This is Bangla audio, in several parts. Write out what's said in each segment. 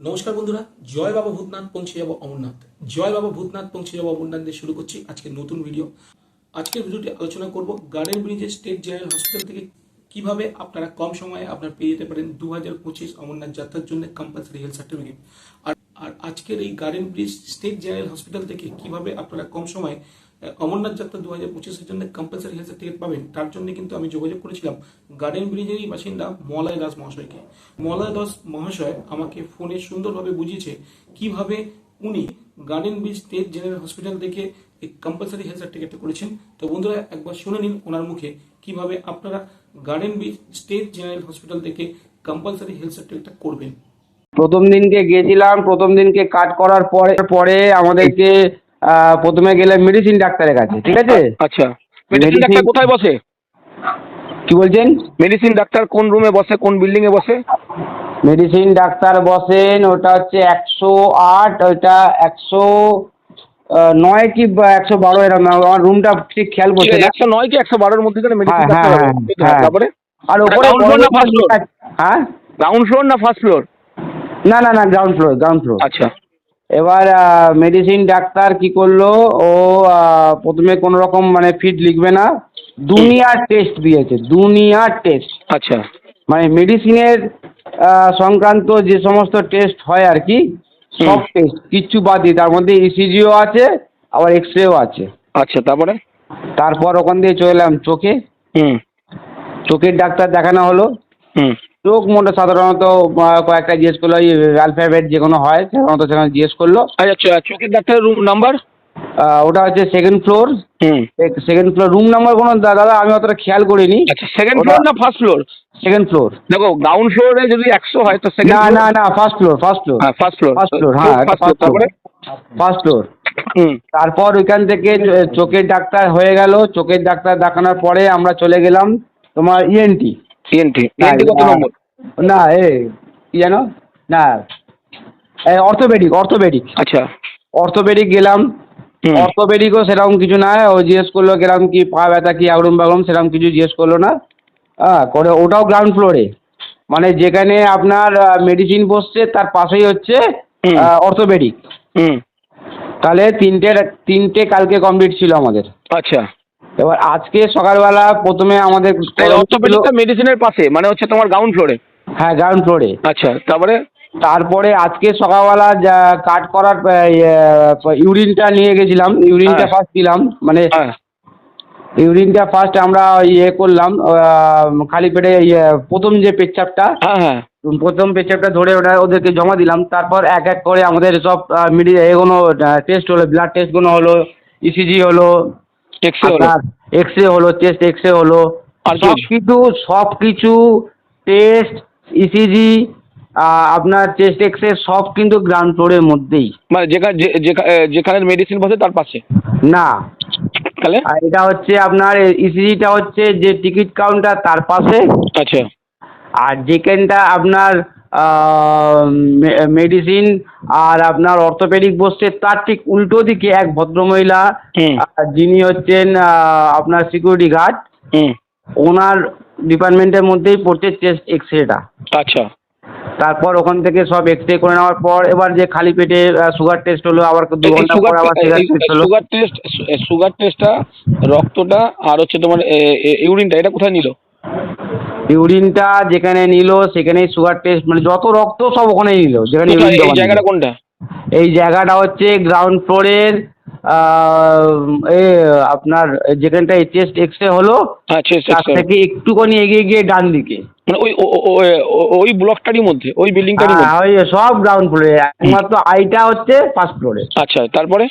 নমস্কার বন্ধুরা, জয় বাবা ভূতনাথ, পৌঁছে যাব অমরনাথ। জয় বাবা ভূতনাথ, পৌঁছে যাব অমরনাথ দিয়ে শুরু করছি আজকের নতুন ভিডিও আজকের ভিডিওটি আলোচনা করব গার্ডেন ব্রিজের স্টেট জেনারেল হসপিটাল থেকে কীভাবে আপনারা কম সময়ে আপনার পেয়ে যেতে পারেন দু হাজার পঁচিশ অমরনাথ যাত্রার জন্য কম্পালসারি হেলথ সার্টিফিকেট আর আর আজকের এই garden bridge state general hospital থেকে কীভাবে আপনারা কম সময়ে অমরনাথ যাত্রা দু হাজার পঁচিশের জন্য কম্পালসারি হেলথ সার্টিফিকেট পাবেন। তার জন্য কিন্তু আমি যোগাযোগ করেছিলাম গার্ডেন ব্রিজেরই বাসিন্দা মলয় দাস মহাশয়কে। মলয় দাস মহাশয় আমাকে ফোনে সুন্দরভাবে বুঝিয়েছে কীভাবে উনি garden bridge state general hospital থেকে কম্পালসারি হেলথ সার্টিফিকেটটা করেছেন। তো বন্ধুরা, একবার শুনে নিন ওনার মুখে কীভাবে আপনারা garden bridge state general hospital থেকে কম্পালসারি হেলথ সার্টিফিকেটটা করবেন। প্রথম দিনকে গিয়েছিলাম, প্রথম দিনকে কাট করার পরে পরে আমাদেরকে প্রথমে গেলে মেডিসিন ডাক্তারের কাছে ঠিক আছে? আচ্ছা। মেডিসিন ডাক্তার কোথায় বসে? কি বলছেন? মেডিসিন ডাক্তার কোন রুমে বসে কোন বিল্ডিং এ বসে? মেডিসিন ডাক্তার বসেন ওটা হচ্ছে একশো আট ওইটা একশো নয় কি একশো বারো এরকম আমার রুমটা ঠিক খেয়াল করছে একশো নয় কি একশো বারোর মধ্যে মেডিসিন হ্যাঁ, ডাক্তার হ্যাঁ, হ্যাঁ। তারপরে? আর ওপরে? হ্যাঁ? গ্রাউন্ড ফ্লোর না ফার্স্ট ফ্লোর না না না গ্রাউন্ড ফ্লোর গ্রাউন্ড ফ্লোর আচ্ছা। এবার মেডিসিন ডাক্তার কি করল? ও প্রথমে কোনো রকম মানে ফিট লিখবে না। দুনিয়ার টেস্ট দিয়েছে দুনিয়ার টেস্ট আচ্ছা। মানে মেডিসিনের সংক্রান্ত যে সমস্ত টেস্ট হয় আর কি সব টেস্ট কিচ্ছু বাদ দিয়ে। তার মধ্যে ইসিজিও আছে আবার এক্স রেও আছে। আচ্ছা তারপরে? তারপর ওখান দিয়ে চলে এলাম চোখে। হুম। চোখের ডাক্তার দেখানো হলো। হুম। চোখ মোটে সাধারণত কয়েকটা জিজ্ঞেস করল ওই অ্যালফাবেট যে কোনো হয় সাধারণত সেখানে জিজ্ঞেস করল। আচ্ছা চোখের ডাক্তারের রুম নাম্বার ওটা হচ্ছে সেকেন্ড ফ্লোর হুম। সেকেন্ড ফ্লোর রুম নাম্বার কোনো দাদা আমি অতটা খেয়াল করিনি। আচ্ছা সেকেন্ড ফ্লোর না ফার্স্ট ফ্লোর সেকেন্ড ফ্লোর দেখো গ্রাউন্ড ফ্লোরে যদি একশো হয় তো না সেকেন্ড না না ফার্স্ট ফ্লোর ফার্স্ট ফ্লোর হ্যাঁ ফার্স্ট ফ্লোর ফার্স্ট ফ্লোর হ্যাঁ ফার্স্ট ফ্লোর ফার্স্ট ফ্লোর তারপর? ওইখান থেকে চোখের ডাক্তার হয়ে গেল। চোখের ডাক্তার দেখানোর পরে আমরা চলে গেলাম তোমার E ইএনটি ইএনটি ইএনটি কত নম্বর? না এ কি জানো না অর্থোপেডিক অর্থোপেডিক। আচ্ছা। অর্থোপেডিক গেলাম। অর্থোপেডিকও সেরকম কিছু না ও জিজ্ঞেস করল কীরকম কি পা ব্যথা কি আগরম বাগরম সেরকম কিছু জিজ্ঞেস করল না। হ্যাঁ করে ওটাও গ্রাউন্ড ফ্লোরে মানে যেখানে আপনার মেডিসিন বসছে তার পাশেই হচ্ছে অর্থোপেডিক হুম। তাহলে তিনটে তিনটে কালকে কমপ্লিট ছিল আমাদের। আচ্ছা। এবার আজকে সকালবেলা প্রথমে আমাদের অর্থোপেডিকটা মেডিসিনের পাশে মানে হচ্ছে তোমার গ্রাউন্ড ফ্লোরে হ্যাঁ গ্রাউন্ড ফ্লোরে আচ্ছা তারপরে? তারপরে আজকে সকালবেলা যা কাট করার ইউরিনটা নিয়ে গেছিলাম। ইউরিনটা হ্যাঁ। ফার্স্ট দিলাম মানে হ্যাঁ। ইউরিনটা ফার্স্ট আমরা ইয়ে করলাম খালি পেটে ইয়ে, প্রথম যে পেচ্ছাপটা হ্যাঁ হ্যাঁ। প্রথম পেচ্ছাপটা ধরে ওটা ওদেরকে জমা দিলাম তারপর এক এক করে আমাদের সব মিডি এগুলো টেস্ট হলো ব্লাড টেস্টগুলো হলো ইসিজি হলো এক্সরে হলো। আপনার এক্স রে হলো চেস্ট এক্স রে হলো। আর কি? সব? কিছু সব কিছু টেস্ট ইসিজি আপনার চেস্ট এক্স রে সব কিন্তু গ্রাউন্ড ফ্লোরের মধ্যেই। মানে যেখানে যেখানে মেডিসিন বসে তার পাশে? না। তাহলে? আর এটা হচ্ছে আপনার ইসিজিটা হচ্ছে যে টিকিট কাউন্টার তার পাশে। আচ্ছা। আর যেখানটা আপনার মেডিসিন আর আপনার অর্থোপেডিক বসছে। তার ঠিক উল্টো দিকে এক ভদ্রমহিলা আহ, যিনি হচ্ছেন আপনার সিকিউরিটি গার্ড ওনার ডিপার্টমেন্টের মধ্যেই পড়ছে চেস্ট এক্স রেটা আচ্ছা। তারপর ওখান থেকে সব এক্স রে করে নেওয়ার পর এবার যে খালি পেটে সুগার টেস্ট হলো আবার দু ঘণ্টা পর আবার সুগার টেস্ট হলো। সুগার টেস্ট সুগার টেস্টটা রক্তটা আর হচ্ছে তোমার ইউরিনটা এটা কোথায় নিল? ইউরিনটা যেখানে নিলো সেখানেই সুগার টেস্ট মানে যত রক্ত সব ওখানেই নিলো যেখানে এই জায়গাটা কোনটা? এই জায়গাটা হচ্ছে গ্রাউন্ড ফ্লোরের এ আপনার যেখানটা টেস্ট এক্স রে হলো হ্যাঁ তার থেকে একটুখানি এগিয়ে গিয়ে ডান দিকে মানে ওই ওই ব্লকটারই মধ্যে ওই বিল্ডিংটারই হ্যাঁ, মধ্যে? ওই সব গ্রাউন্ড ফ্লোরে একমাত্র আইটা হচ্ছে ফার্স্ট ফ্লোরে আচ্ছা তারপরে?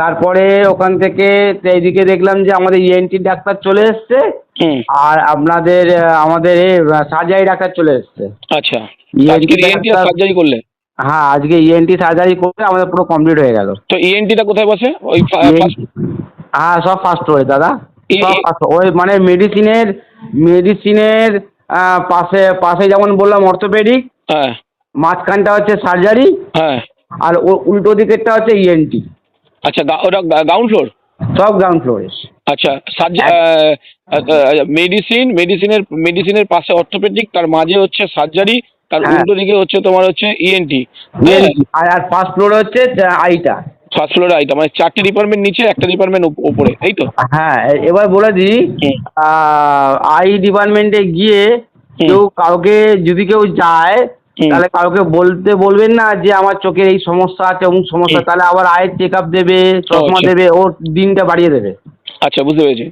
তারপরে ওখান থেকে এইদিকে দেখলাম যে আমাদের ইএনটি ডাক্তার চলে এসছে আর আপনাদের আমাদের সার্জারি ডাক্তার চলে এসছে। আচ্ছা। ইএনটি সার্জারি করলে? হ্যাঁ আজকে ইএনটি সার্জারি করে আমাদের পুরো কমপ্লিট হয়ে গেল। তো ইএনটিটা কোথায় বসে? ওই হ্যাঁ সব ফার্স্ট ফ্লোরে দাদা। সব ফার্স্ট ওই মানে মেডিসিনের মেডিসিনের পাশে পাশে যেমন বললাম অর্থোপেডিক হ্যাঁ। মাঝখানটা হচ্ছে সার্জারি হ্যাঁ। আর উল্টো দিকেরটা হচ্ছে E ইএনটি আচ্ছা ওটা গ্রাউন্ড ফ্লোর সব গ্রাউন্ড ফ্লোরে আচ্ছা মেডিসিন মেডিসিনের মেডিসিনের পাশে অর্থোপেডিক তার মাঝে হচ্ছে সার্জারি আর হ্যাঁ। উল্টো দিকে হচ্ছে তোমার হচ্ছে E ইএনটি আর আর ফার্স্ট ফ্লোরে হচ্ছে আইটা ফার্স্ট ফ্লোরে আইটা মানে চারটে ডিপার্টমেন্ট নিচে একটা ডিপার্টমেন্ট ওপরে এই তো? হ্যাঁ এবার বলে দিই। আই ডিপার্টমেন্টে গিয়ে কেউ কাউকে যদি কেউ যায় তাহলে কাউকে বলতে বলবেন না যে আমার চোখের এই সমস্যা আছে অমুক সমস্যা তাহলে আবার আয়ের চেক আপ দেবে চশমা। দেবে ওর দিনটা বাড়িয়ে দেবে। আচ্ছা বুঝতে পেরেছি।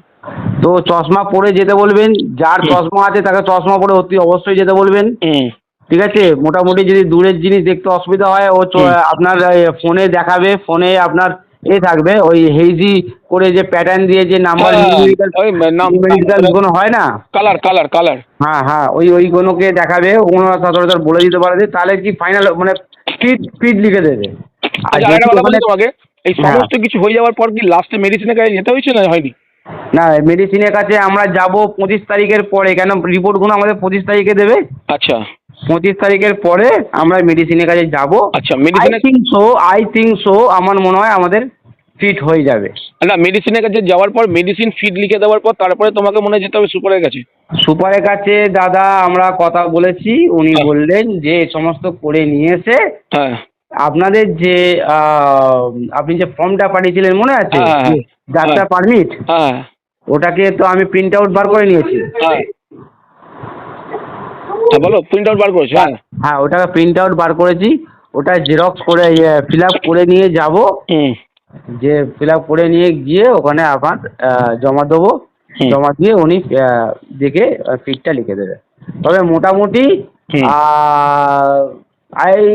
তো চশমা পরে যেতে বলবেন যার চশমা আছে তাকে চশমা পরে অতি অবশ্যই যেতে বলবেন। ঠিক আছে? মোটামুটি যদি দূরের জিনিস দেখতে অসুবিধা হয় ও। আপনার ফোনে দেখাবে ফোনে আপনার এ থাকবে ওই হেজি করে যে প্যাটার্ন দিয়ে যে নাম্বার হ্যাঁ, ওই কোনো হয় না? কালার কালার কালার হ্যাঁ হ্যাঁ ওই ওইগুলোকে দেখাবে ওগুলো সচরাচর বলে দিতে পারে তাহলে কি ফাইনাল মানে স্পিড স্পিড লিখে দেবে। আর আচ্ছা তোমাকে এই হ্যাঁ। সমস্ত কিছু হয়ে যাওয়ার পর কি লাস্টে মেডিসিনের কাছে যেতে হয়েছে না হয়নি? না মেডিসিনের কাছে আমরা যাব পঁচিশ তারিখের পরে কেন? রিপোর্টগুলো আমাদের পঁচিশ তারিখে দেবে। আচ্ছা। পঁচিশ তারিখের পরে আমরা মেডিসিনের কাছে যাব। আচ্ছা আই মেডিসিনের think so I think so আমার মনে হয় আমাদের ফিট হয়ে যাবে। না মেডিসিনের কাছে যাওয়ার পর মেডিসিন ফিড লিখে দেওয়ার পর তারপরে তোমাকে মনে হয় যেতে হবে সুপারের কাছে। সুপারের কাছে দাদা আমরা কথা বলেছি উনি হ্যাঁ। বললেন যে এই সমস্ত করে নিয়ে এসে হ্যাঁ। আপনাদের যে আহ, আপনি যে ফর্মটা পাঠিয়েছিলেন মনে আছে? যে ডাক্তার হ্যাঁ। পারমিট হ্যাঁ। ওটাকে তো আমি প্রিন্ট আউট বার করে নিয়েছি। হ্যাঁ। হ্যাঁ, বলো? প্রিন্ট আউট বার করেছ হ্যাঁ? হ্যাঁ ওটাকে প্রিন্ট আউট বার করেছি। ওটা জেরক্স করে ফিল আপ করে নিয়ে যাব। যে ফিল আপ করে নিয়ে গিয়ে ওখানে আবার জমা দেবো। জমা দিয়ে উনি দেখে ফিটটা লিখে দেবে। তবে মোটামুটি। এই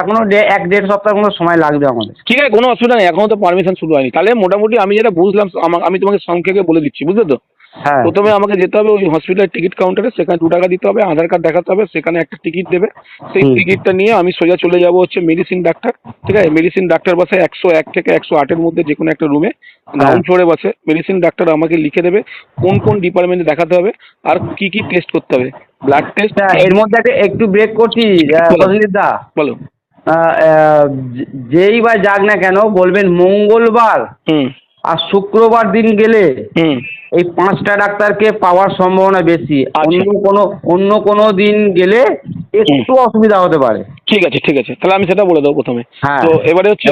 এখনও এক দেড় সপ্তাহ কোনো সময় লাগবে আমাদের। ঠিক আছে কোনো অসুবিধা নেই এখনও তো পারমিশন শুরু হয়নি। তাহলে মোটামুটি আমি যেটা বুঝলাম আমি তোমাকে সংক্ষেপে বলে দিচ্ছি বুঝলে তো? হ্যাঁ। প্রথমে আমাকে যেতে হবে ওই হসপিটালের টিকিট কাউন্টারে সেখানে দু টাকা দিতে হবে আধার কার্ড দেখাতে হবে সেখানে একটা টিকিট দেবে। সেই। টিকিটটা নিয়ে আমি সোজা চলে যাব হচ্ছে মেডিসিন ডাক্তার ঠিক আছে? মেডিসিন ডাক্তার বসে একশো এক থেকে একশো আটের মধ্যে যে কোনো একটা রুমে গ্রাউন্ড ফ্লোরে বসে মেডিসিন ডাক্তার আমাকে লিখে দেবে কোন কোন ডিপার্টমেন্টে দেখাতে হবে আর কি কি টেস্ট করতে হবে। ব্লাড টেস্ট এর মধ্যে একটা একটু ব্রেক করছি বলো। দা। বলো। যেই বা যাক না কেন বলবেন মঙ্গলবার। হুম। আর শুক্রবার দিন গেলে এই পাঁচটা ডাক্তারকে পাওয়ার সম্ভাবনা বেশি। আচ্ছা। অন্য কোনো অন্য কোনো দিন গেলে একটু অসুবিধা হতে পারে। ঠিক আছে ঠিক আছে। তাহলে আমি সেটা বলে দেবো প্রথমে। হ্যাঁ। তো এবারে হচ্ছে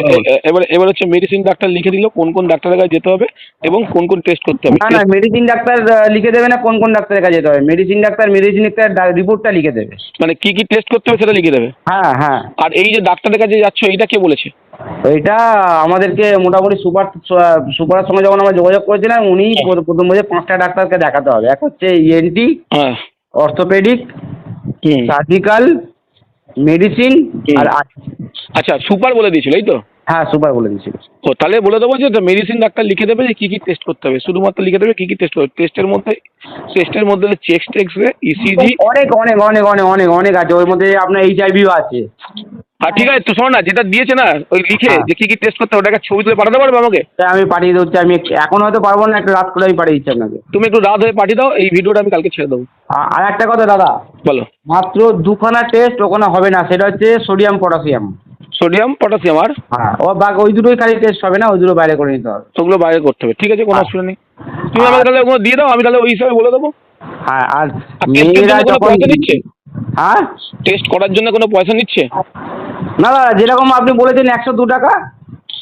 এবারে এবারে হচ্ছে মেডিসিন ডাক্তার লিখে দিল কোন কোন ডাক্তারের কাছে যেতে হবে এবং কোন কোন টেস্ট করতে হবে। না না মেডিসিন ডাক্তার লিখে দেবে না কোন কোন ডাক্তারের কাছে যেতে হবে। মেডিসিন ডাক্তার মেডিসিন ডাক্তার রিপোর্টটা লিখে দেবে। মানে কি কি টেস্ট করতে হবে সেটা লিখে দেবে? হ্যাঁ হ্যাঁ। আর এই যে ডাক্তারের কাছে যাচ্ছ এইটা কে বলেছে? এইটা আমাদেরকে মোটামুটি সুপার সুপারের সঙ্গে যখন আমরা যোগাযোগ করেছিলাম উনি। প্রথম বলে পাঁচটা ডাক্তারকে দেখাতে হবে। এক হচ্ছে ইএনটি অর্থোপেডিক। সার্জিক্যাল মেডিসিন আর আচ্ছা সুপার বলে দিয়েছিল এই তো? হ্যাঁ সুপার বলে দিয়েছিল। ও তাহলে বলে দেবো যে মেডিসিন ডাক্তার লিখে দেবে যে কী কী টেস্ট করতে হবে। শুধুমাত্র লিখে দেবে কী কী টেস্ট করবে টেস্টের মধ্যে টেস্টের মধ্যে চেস্ট এক্স রে ইসিজি অনেক অনেক অনেক অনেক অনেক অনেক আছে। ওর মধ্যে আপনার এইচআইভিও আছে। আর ঠিক আছে তো শোনো না যেটা দিয়েছে না ওই লিখে হ্যাঁ। যে কী কী টেস্ট করতে হবে ওটাকে ছবি তুলে পাঠাতে পারবে আমাকে? তা আমি পাঠিয়ে দিচ্ছি আমি এখন হয়তো পারব না একটু রাত করে আমি পাঠিয়ে দিচ্ছি আপনাকে। তুমি একটু রাত হয়ে পাঠিয়ে দাও এই ভিডিওটা আমি কালকে ছেড়ে দেবো। আর একটা কথা দাদা। বলো। মাত্র দুখানা টেস্ট ওখানে হবে না সেটা হচ্ছে সোডিয়াম পটাশিয়াম সোডিয়াম পটাশিয়াম আর? হ্যাঁ ও বাকি ওই দুটোই খালি টেস্ট হবে না ওই দুটো বাইরে করে নিতে হবে। ওগুলো বাইরে করতে হবে ঠিক আছে কোনো হ্যাঁ। অসুবিধা নেই। তুমি আমাকে তাহলে ওগুলো দিয়ে দাও আমি তাহলে ওই হিসাবে বলে দেবো। হ্যাঁ আর মেয়েরা যখন হ্যাঁ? টেস্ট করার জন্য কোনো পয়সা নিচ্ছে? না দাদা যেরকম আপনি বলেছেন একশো দু টাকা।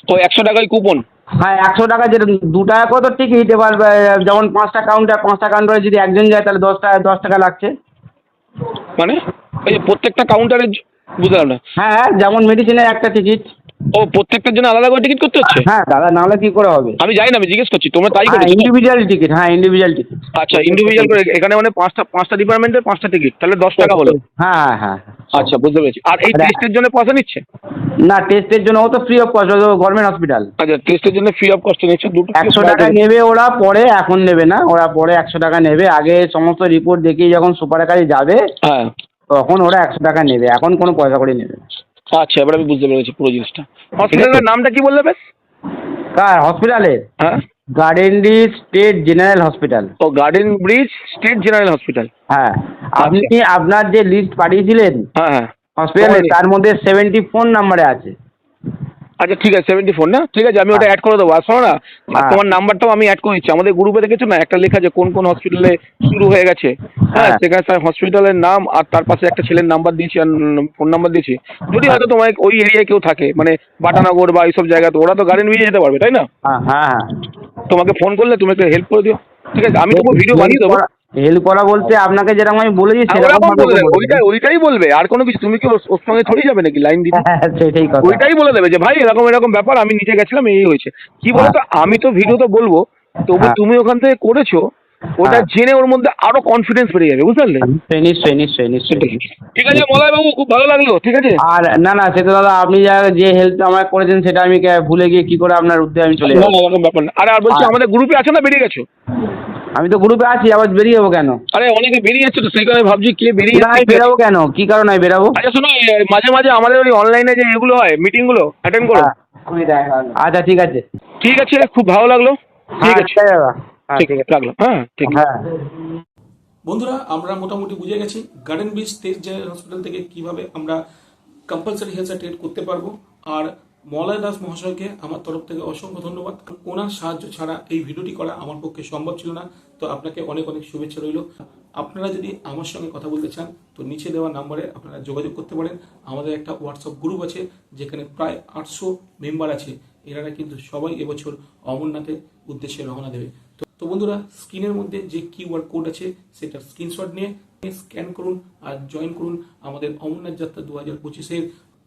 তো একশো টাকাই কুপন হ্যাঁ একশো টাকা যেটা দু টাকা কত টিকিট এবার যেমন পাঁচটা কাউন্টার পাঁচটা কাউন্টারে যদি একজন যায় তাহলে দশ টাকা দশ টাকা লাগছে। মানে? ওই যে প্রত্যেকটা কাউন্টারে বুঝলাম না। হ্যাঁ হ্যাঁ যেমন মেডিসিনের একটা টিকিট ও প্রত্যেকটার জন্য আলাদা করে টিকিট করতে হচ্ছে? হ্যাঁ দাদা নাহলে কি করে হবে? আমি জানি না আমি জিজ্ঞেস করছি তোমরা তাই হ্যাঁ করেছ ইন্ডিভিজুয়াল টিকিট হ্যাঁ ইন্ডিভিজুয়াল টিকিট আচ্ছা ইন্ডিভিজুয়াল করে এখানে মানে পাঁচটা পাঁচটা ডিপার্টমেন্টের পাঁচটা টিকিট তাহলে দশ টাকা হলো। হ্যাঁ হ্যাঁ হ্যাঁ আচ্ছা বুঝতে পেরেছি। আর এই টেস্টের জন্য পয়সা নিচ্ছে? না টেস্টের জন্য ও তো free of cost government hospital আচ্ছা টেস্টের জন্য ফ্রি অফ কস্ট নিচ্ছে দুটো একশো টাকা নেবে ওরা পরে এখন নেবে না ওরা পরে একশো টাকা নেবে। আগে সমস্ত রিপোর্ট দেখিয়ে যখন সুপারের কাছে যাবে হ্যাঁ। তখন ওরা একশো টাকা নেবে এখন কোনো পয়সা করে নেবে না। আচ্ছা এবার আমি বুঝতে পেরেছি পুরো জিনিসটা। হসপিটালের নামটা কি বললে বেশ? কার? হসপিটালের হ্যাঁ। ব্রিজ স্টেট জেনারেল হসপিটাল ও Garden Bridge State General Hospital হ্যাঁ। আপনি আপনার যে লিস্ট পাঠিয়েছিলেন হ্যাঁ হ্যাঁ। হসপিটালে? তার মধ্যে সেভেন্টি ফোন নাম্বারে আছে। আচ্ছা ঠিক আছে সেভেন্টি ফোর না? ঠিক আছে আমি ওটা অ্যাড করে দেবো। আর শোনো না হ্যাঁ। তোমার নাম্বারটাও আমি অ্যাড করে দিচ্ছি আমাদের গ্রুপে দেখেছ না? একটা লেখা আছে কোন কোন হসপিটালে শুরু হয়ে গেছে। হ্যাঁ হ্যাঁ। সেখানে তার হসপিটালের নাম আর তার পাশে একটা ছেলের নাম্বার দিয়েছি আর ফোন নাম্বার দিয়েছি। যদি হয়তো তোমার ওই এরিয়ায় কেউ থাকে মানে বাটানগর বা এইসব জায়গাতে ওরা তো গার্ডেন নিয়ে যেতে পারবে তাই না? হ্যাঁ হ্যাঁ হ্যাঁ। তোমাকে ফোন করলে তুমি একটু হেল্প করে দিও। ঠিক আছে আমি তোমাকে ভিডিও বানিয়ে দেবো। হেল্প করা বলতে আপনাকে যেরকম আমি বলেছি হ্যাঁ, সেরকম। ওইটাই ওইটাই বলবে আর কোনো কিছু তুমি কি ওর সঙ্গে ছড়িয়ে যাবে নাকি লাইন দিতে? হ্যাঁ, সেটাই কথা। ওইটাই বলে দেবে যে ভাই এরকম এরকম ব্যাপার আমি নিজে গেছিলাম এই হয়েছে। কি বলতো আমি তো ভিডিও তো বলব তবু হ্যাঁ। তুমি ওখান থেকে করেছ ওটা হ্যাঁ। জেনে ওর মধ্যে আরও কনফিডেন্স বেড়ে যাবে বুঝতে পারলে? নিশ্চয়ই নিশ্চয়ই নিশ্চয়ই ঠিক আছে মলয় বাবু খুব ভালো লাগল ঠিক আছে? আর না না সেটা দাদা আপনি যা যে হেল্প আমাকে করেছেন সেটা আমি ভুলে গিয়ে কি করে আপনার উদ্যোগে আমি চলে যাব। না, এরকম ব্যাপার না। আরে আর বলছি আমাদের গ্রুপে আছে না বেরিয়ে গেছো? আমি তো গ্রুপে আছি আবার বেরিয়ে যাব কেন? আরে অনেকে বেরিয়ে যাচ্ছে তো সেই কারণে ভাবছি কে বেরিয়ে যাচ্ছে। বেরাবো কেন? কি কারণে আমি বেরাবো? আচ্ছা শোনো মাঝে মাঝে আমাদের ওই অনলাইনে যে এগুলো হয় মিটিংগুলো অ্যাটেন্ড করো। হ্যাঁ। আচ্ছা ঠিক আছে। ঠিক আছে খুব ভালো লাগল। ঠিক হ্যাঁ, আছে। ঠিক আছে হ্যাঁ ঠিক আছে। রাখলাম হ্যাঁ ঠিক। আছে হ্যাঁ। বন্ধুরা আমরা মোটামুটি বুঝে গেছি গার্ডেন স্টেট জেনারেল হসপিটাল থেকে কীভাবে আমরা কম্পালসারি হেলথ সার্টিফিকেট করতে পারব। আর মলয় দাস মহাশয়কে আমার তরফ থেকে অসংখ্য ধন্যবাদ। ওনার সাহায্য ছাড়া এই ভিডিওটি করা আমার পক্ষে সম্ভব ছিল না, তো আপনাকে অনেক অনেক শুভেচ্ছা রইল। আপনারা যদি আমার সঙ্গে কথা বলতে চান, তো নিচে দেওয়া নাম্বারে আপনারা যোগাযোগ করতে পারেন। আমাদের একটা হোয়াটসঅ্যাপ গ্রুপ আছে, যেখানে প্রায় আটশো মেম্বার আছে। এনারা কিন্তু সবাই এবছর অমরনাথের উদ্দেশ্যে রওনা দেবে। তো তো বন্ধুরা, স্ক্রিনের মধ্যে যে কিউআর কোড আছে সেটা স্ক্রিনশট নিয়ে স্ক্যান করুন আর জয়েন করুন আমাদের অমরনাথ যাত্রা দু হাজার পঁচিশের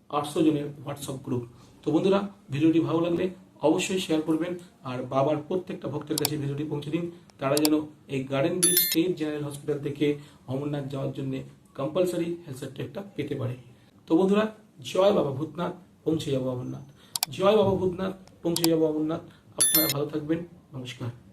আটশো জনের হোয়াটসঅ্যাপ গ্রুপ তো বন্ধুরা, ভিডিওটি ভালো লাগলে অবশ্যই শেয়ার করবেন আর বাবার প্রত্যেকটা ভক্তের কাছে ভিডিওটি পৌঁছে দিন। তারা যেন এই Garden B State General Hospital থেকে অমরনাথ যাওয়ার জন্য কম্পালসারি হেলথ সার্টিফিকেটটা পেতে পারে। তো বন্ধুরা, জয় বাবা ভূতনাথ, পৌঁছে যাব অমরনাথ। জয় বাবা ভূতনাথ, পৌঁছে যাব অমরনাথ। আপনারা ভালো থাকবেন। নমস্কার।